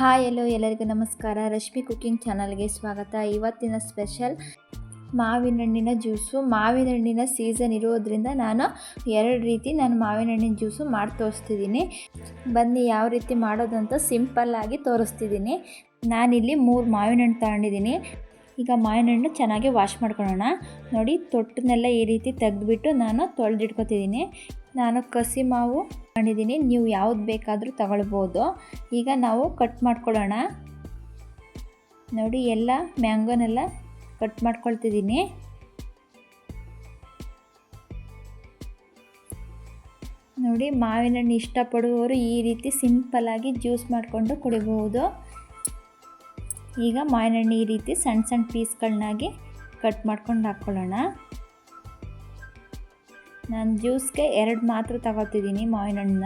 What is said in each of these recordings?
Hi ಎಲ್ಲೋ ಎಲ್ಲರಿಗೂ ನಮಸ್ಕಾರ. Rashmi cooking ಚಾನಲ್ಗೆ ಸ್ವಾಗತ. ಇವತ್ತಿನ ಸ್ಪೆಷಲ್ ಮಾವಿನ ಹಣ್ಣಿನ ಜ್ಯೂಸು. ಮಾವಿನ ಹಣ್ಣಿನ ಸೀಸನ್ ಇರೋದ್ರಿಂದ ನಾನು ಎರಡು ರೀತಿ ನಾನು ಮಾವಿನ ಹಣ್ಣಿನ ಜ್ಯೂಸು ಮಾಡಿ ತೋರಿಸ್ತಿದ್ದೀನಿ. ಬನ್ನಿ ಯಾವ ರೀತಿ ಮಾಡೋದಂತ ಸಿಂಪಲ್ಲಾಗಿ ತೋರಿಸ್ತಿದ್ದೀನಿ. ನಾನಿಲ್ಲಿ ಮೂರು ಮಾವಿನ ಹಣ್ಣು ತಗೊಂಡಿದ್ದೀನಿ. ಈಗ ಮಾವಿನ ಹಣ್ಣು ಚೆನ್ನಾಗಿ ವಾಶ್ ಮಾಡ್ಕೊಳ್ಳೋಣ. ನೋಡಿ, ತೊಟ್ಟನ್ನೆಲ್ಲ ಈ ರೀತಿ ತೆಗೆದುಬಿಟ್ಟು ನಾನು ತೊಳೆದಿಟ್ಕೊತಿದ್ದೀನಿ. ನಾನು ಕಸಿ ಮಾವು ಮಾಡಿದ್ದೀನಿ. ನೀವು ಯಾವ್ದು ಬೇಕಾದರೂ ತಗೊಳ್ಬೋದು. ಈಗ ನಾವು ಕಟ್ ಮಾಡ್ಕೊಳ್ಳೋಣ. ನೋಡಿ, ಎಲ್ಲ ಮ್ಯಾಂಗೋನೆಲ್ಲ ಕಟ್ ಮಾಡ್ಕೊಳ್ತಿದ್ದೀನಿ. ನೋಡಿ ಮಾವಿನ ಹಣ್ಣು ಇಷ್ಟಪಡುವವರು ಈ ರೀತಿ ಸಿಂಪಲ್ಲಾಗಿ ಜ್ಯೂಸ್ ಮಾಡಿಕೊಂಡು ಕುಡಿಬಹುದು. ಈಗ ಮಾವಿನ ಹಣ್ಣು ಈ ರೀತಿ ಸಣ್ಣ ಸಣ್ಣ ಪೀಸ್ಗಳನ್ನಾಗಿ ಕಟ್ ಮಾಡ್ಕೊಂಡು ಹಾಕ್ಕೊಳ್ಳೋಣ ನಾನು ಜ್ಯೂಸ್ಗೆ ಎರಡು ಮಾತ್ರ ತಗೋತಿದ್ದೀನಿ ಮಾವಿನ ಹಣ್ಣನ್ನ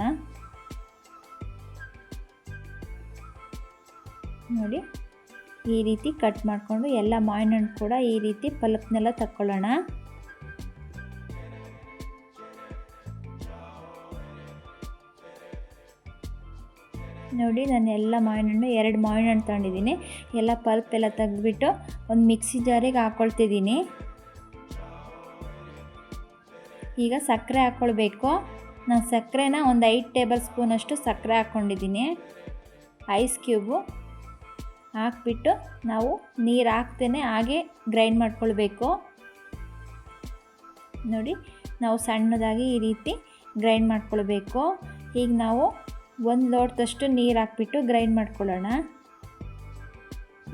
ನೋಡಿ, ಈ ರೀತಿ ಕಟ್ ಮಾಡಿಕೊಂಡು ಎಲ್ಲ ಮಾವಿನಣ್ಣು ಕೂಡ ಈ ರೀತಿ ಪಲಕ್ನೆಲ್ಲ ತಕ್ಕೊಳ್ಳೋಣ. ನೋಡಿ ನಾನು ಎಲ್ಲ ಮಾವಿನ ಹಣ್ಣು, ಎರಡು ಮಾವಿನ ಹಣ್ಣು ತಗೊಂಡಿದ್ದೀನಿ. ಎಲ್ಲ ಪಲ್ಪ್ ಎಲ್ಲ ತೆಗೆದ್ಬಿಟ್ಟು ಒಂದು ಮಿಕ್ಸಿ ಜಾರಿಗೆ ಹಾಕ್ಕೊಳ್ತಿದ್ದೀನಿ ಈಗ ಸಕ್ಕರೆ ಹಾಕ್ಕೊಳ್ಬೇಕು ನಾನು ಸಕ್ಕರೆನ ಒಂದು ಐದು ಟೇಬಲ್ ಸ್ಪೂನಷ್ಟು ಸಕ್ಕರೆ ಹಾಕ್ಕೊಂಡಿದ್ದೀನಿ ಐಸ್ ಕ್ಯೂಬು ಹಾಕ್ಬಿಟ್ಟು ನಾವು ನೀರು ಹಾಕ್ತೇನೆ, ಹಾಗೆ ಗ್ರೈಂಡ್ ಮಾಡ್ಕೊಳ್ಬೇಕು. ನೋಡಿ, ನಾವು ಸಣ್ಣದಾಗಿ ಈ ರೀತಿ ಗ್ರೈಂಡ್ ಮಾಡ್ಕೊಳ್ಬೇಕು. ಈಗ ನಾವು ಒಂದು ಲೋಟದಷ್ಟು ನೀರು ಹಾಕ್ಬಿಟ್ಟು ಗ್ರೈಂಡ್ ಮಾಡ್ಕೊಳ್ಳೋಣ.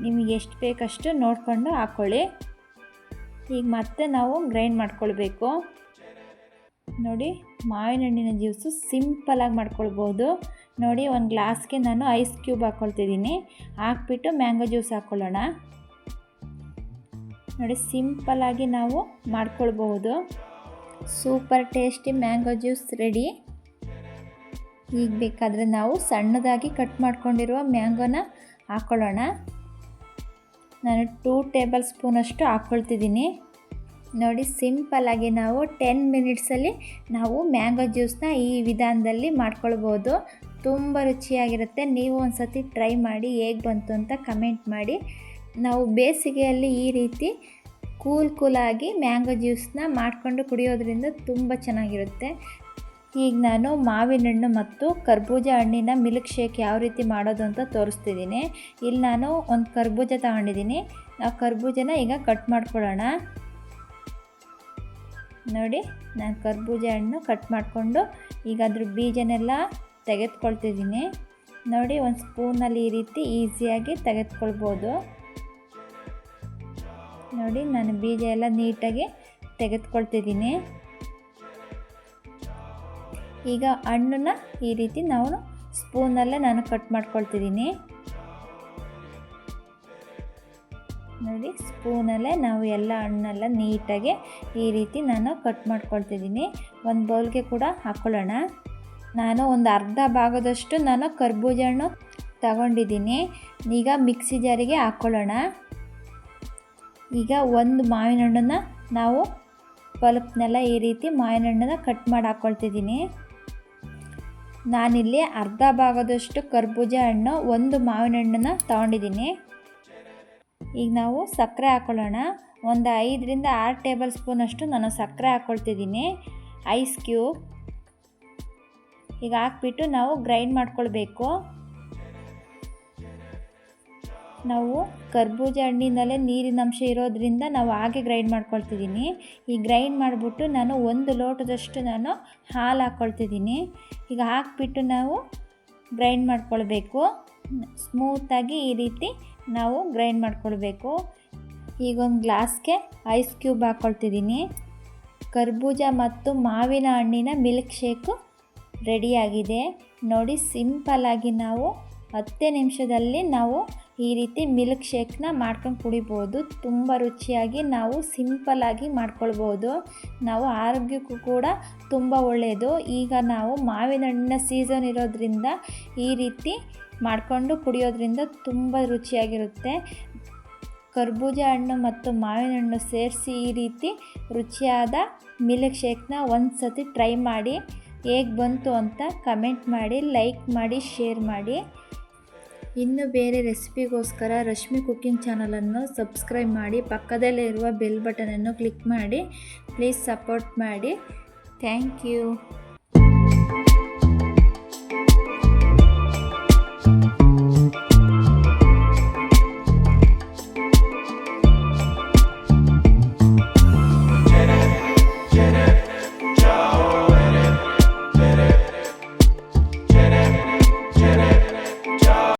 ನಿಮಗೆ ಎಷ್ಟು ಬೇಕಷ್ಟು ನೋಡಿಕೊಂಡು ಹಾಕ್ಕೊಳ್ಳಿ ಈಗ ಮತ್ತೆ ನಾವು ಗ್ರೈಂಡ್ ಮಾಡ್ಕೊಳ್ಬೇಕು. ನೋಡಿ, ಮಾವಿನ ಹಣ್ಣಿನ ಜ್ಯೂಸು ಸಿಂಪಲಾಗಿ ಮಾಡ್ಕೊಳ್ಬೋದು. ನೋಡಿ, ಒಂದು ಗ್ಲಾಸ್ಗೆ ನಾನು ಐಸ್ ಕ್ಯೂಬ್ ಹಾಕ್ಕೊಳ್ತಿದ್ದೀನಿ ಹಾಕ್ಬಿಟ್ಟು ಮ್ಯಾಂಗೋ ಜ್ಯೂಸ್ ಹಾಕ್ಕೊಳ್ಳೋಣ ನೋಡಿ ಸಿಂಪಲಾಗಿ ನಾವು ಮಾಡ್ಕೊಳ್ಬಹುದು super tasty mango juice ready. ಈಗ ಬೇಕಾದರೆ ನಾವು ಸಣ್ಣದಾಗಿ ಕಟ್ ಮಾಡ್ಕೊಂಡಿರುವ ಮ್ಯಾಂಗೋನ ಹಾಕ್ಕೊಳ್ಳೋಣ ನಾನು ಟೂ ಟೇಬಲ್ ಸ್ಪೂನಷ್ಟು ಹಾಕ್ಕೊಳ್ತಿದ್ದೀನಿ ನೋಡಿ ಸಿಂಪಲ್ಲಾಗಿ ನಾವು ಟೆನ್ ಮಿನಿಟ್ಸಲ್ಲಿ ನಾವು ಮ್ಯಾಂಗೋ ಜ್ಯೂಸ್ನ ಈ ವಿಧಾನದಲ್ಲಿ ಮಾಡ್ಕೊಳ್ಬೋದು. ತುಂಬ ರುಚಿಯಾಗಿರುತ್ತೆ. ನೀವು ಒಂದು ಸತಿ ಟ್ರೈ ಮಾಡಿ ಹೇಗೆ ಬಂತು ಅಂತ ಕಮೆಂಟ್ ಮಾಡಿ. ನಾವು ಬೇಸಿಗೆಯಲ್ಲಿ ಈ ರೀತಿ ಕೂಲ್ ಕೂಲಾಗಿ ಮ್ಯಾಂಗೋ ಜ್ಯೂಸನ್ನ ಮಾಡಿಕೊಂಡು ಕುಡಿಯೋದ್ರಿಂದ ತುಂಬ ಚೆನ್ನಾಗಿರುತ್ತೆ. ಈಗ ನಾನು ಮಾವಿನ ಹಣ್ಣು ಮತ್ತು ಕರ್ಬೂಜ ಹಣ್ಣಿನ ಮಿಲ್ಕ್ ಶೇಕ್ ಯಾವ ರೀತಿ ಮಾಡೋದು ಅಂತ ತೋರಿಸ್ತಿದ್ದೀನಿ. ಇಲ್ಲಿ ನಾನು ಒಂದು ಕರ್ಬೂಜ ತಗೊಂಡಿದ್ದೀನಿ. ಆ ಕರ್ಬೂಜನ ಈಗ ಕಟ್ ಮಾಡ್ಕೊಳ್ಳೋಣ. ನೋಡಿ, ನಾನು ಕರ್ಬೂಜ ಹಣ್ಣು ಕಟ್ ಮಾಡಿಕೊಂಡು ಈಗ ಅದ್ರ ಬೀಜನೆಲ್ಲ ತೆಗೆದುಕೊಳ್ತಿದ್ದೀನಿ. ನೋಡಿ, ಒಂದು ಸ್ಪೂನಲ್ಲಿ ಈ ರೀತಿ ಈಸಿಯಾಗಿ ತೆಗೆದುಕೊಳ್ಬೋದು. ನೋಡಿ, ನಾನು ಬೀಜ ಎಲ್ಲ ನೀಟಾಗಿ ತೆಗೆದುಕೊಳ್ತಿದ್ದೀನಿ. ಈಗ ಹಣ್ಣನ್ನ ಈ ರೀತಿ ನಾವು ಸ್ಪೂನಲ್ಲೇ ನಾನು ಕಟ್ ಮಾಡ್ಕೊಳ್ತಿದ್ದೀನಿ. ನೋಡಿ, ಸ್ಪೂನಲ್ಲೇ ನಾವು ಎಲ್ಲ ಹಣ್ಣೆಲ್ಲ ನೀಟಾಗಿ ಈ ರೀತಿ ನಾನು ಕಟ್ ಮಾಡ್ಕೊಳ್ತಿದ್ದೀನಿ. ಒಂದು ಬೌಲ್ಗೆ ಕೂಡ ಹಾಕ್ಕೊಳ್ಳೋಣ ನಾನು ಒಂದು ಅರ್ಧ ಭಾಗದಷ್ಟು ನಾನು ಕರ್ಬೂಜ ಹಣ್ಣು ತಗೊಂಡಿದ್ದೀನಿ. ಈಗ ಮಿಕ್ಸಿ ಜಾರಿಗೆ ಹಾಕ್ಕೊಳ್ಳೋಣ ಈಗ ಒಂದು ಮಾವಿನ ಹಣ್ಣನ್ನು ನಾವು ಪಲ್ಪ್ನೆಲ್ಲ ಈ ರೀತಿ ಮಾವಿನ ಹಣ್ಣನ್ನು ಕಟ್ ಮಾಡಿ ಹಾಕ್ಕೊಳ್ತಿದ್ದೀನಿ ನಾನಿಲ್ಲಿ ಅರ್ಧ ಭಾಗದಷ್ಟು ಕರ್ಬೂಜ ಹಣ್ಣು, ಒಂದು ಮಾವಿನ ಹಣ್ಣನ್ನು ತಗೊಂಡಿದ್ದೀನಿ. ಈಗ ನಾವು ಸಕ್ಕರೆ ಹಾಕ್ಕೊಳ್ಳೋಣ ಒಂದು ಐದರಿಂದ ಆರು ಟೇಬಲ್ ಸ್ಪೂನಷ್ಟು ನಾನು ಸಕ್ಕರೆ ಹಾಕ್ಕೊಳ್ತಿದ್ದೀನಿ ಐಸ್ ಕ್ಯೂಬ್. ಈಗ ಹಾಕ್ಬಿಟ್ಟು ನಾವು ಗ್ರೈಂಡ್ ಮಾಡ್ಕೊಳ್ಬೇಕು. ನಾವು ಕರ್ಬೂಜ ಹಣ್ಣಿನಲ್ಲೇ ನೀರಿನ ಅಂಶ ಇರೋದ್ರಿಂದ ನಾವು ಹಾಗೆ ಗ್ರೈಂಡ್ ಮಾಡ್ಕೊಳ್ತಿದ್ದೀನಿ. ಈ ಗ್ರೈಂಡ್ ಮಾಡಿಬಿಟ್ಟು ನಾನು ಒಂದು ಲೋಟದಷ್ಟು ನಾನು ಹಾಲು ಹಾಕ್ಕೊಳ್ತಿದ್ದೀನಿ ಈಗ ಹಾಕಿಬಿಟ್ಟು ನಾವು ಗ್ರೈಂಡ್ ಮಾಡ್ಕೊಳ್ಬೇಕು. ಸ್ಮೂತಾಗಿ ಈ ರೀತಿ ನಾವು ಗ್ರೈಂಡ್ ಮಾಡ್ಕೊಳ್ಬೇಕು. ಈಗ ಒಂದು ಗ್ಲಾಸ್ಗೆ ಐಸ್ ಕ್ಯೂಬ್ ಹಾಕ್ಕೊಳ್ತಿದ್ದೀನಿ ಕರ್ಬೂಜ ಮತ್ತು ಮಾವಿನ ಹಣ್ಣಿನ ಮಿಲ್ಕ್ ಶೇಕು ರೆಡಿಯಾಗಿದೆ ನೋಡಿ ಸಿಂಪಲ್ಲಾಗಿ ನಾವು ಹತ್ತೇ ನಿಮಿಷದಲ್ಲಿ ನಾವು ಈ ರೀತಿ ಮಿಲ್ಕ್ ಶೇಕ್ನ ಮಾಡ್ಕೊಂಡು ಕುಡಿಬೋದು. ತುಂಬ ರುಚಿಯಾಗಿ ನಾವು ಸಿಂಪಲ್ಲಾಗಿ ಮಾಡ್ಕೊಳ್ಬೋದು. ನಾವು ಆರೋಗ್ಯಕ್ಕೂ ಕೂಡ ತುಂಬ ಒಳ್ಳೆಯದು ಈಗ ನಾವು ಮಾವಿನ ಹಣ್ಣಿನ ಸೀಸನ್ ಇರೋದ್ರಿಂದ ಈ ರೀತಿ ಮಾಡಿಕೊಂಡು ಕುಡಿಯೋದ್ರಿಂದ ತುಂಬ ರುಚಿಯಾಗಿರುತ್ತೆ. ಕರ್ಬೂಜ ಹಣ್ಣು ಮತ್ತು ಮಾವಿನ ಹಣ್ಣು ಸೇರಿಸಿ ಈ ರೀತಿ ರುಚಿಯಾದ ಮಿಲ್ಕ್ ಶೇಕ್ನ ಒಂದು ಸತಿ ಟ್ರೈ ಮಾಡಿ ಹೇಗೆ ಬಂತು ಅಂತ ಕಮೆಂಟ್ ಮಾಡಿ, ಲೈಕ್ ಮಾಡಿ, ಶೇರ್ ಮಾಡಿ. ಇನ್ನು ಬೇರೆ ರೆಸಿಪಿಗೋಸ್ಕರ ರಶ್ಮಿ ಕುಕ್ಕಿಂಗ್ ಚಾನಲನ್ನು ಸಬ್ಸ್ಕ್ರೈಬ್ ಮಾಡಿ, ಪಕ್ಕದಲ್ಲೇ ಇರುವ ಬೆಲ್ ಬಟನನ್ನು ಕ್ಲಿಕ್ ಮಾಡಿ, ಪ್ಲೀಸ್ ಸಪೋರ್ಟ್ ಮಾಡಿ. Thank you.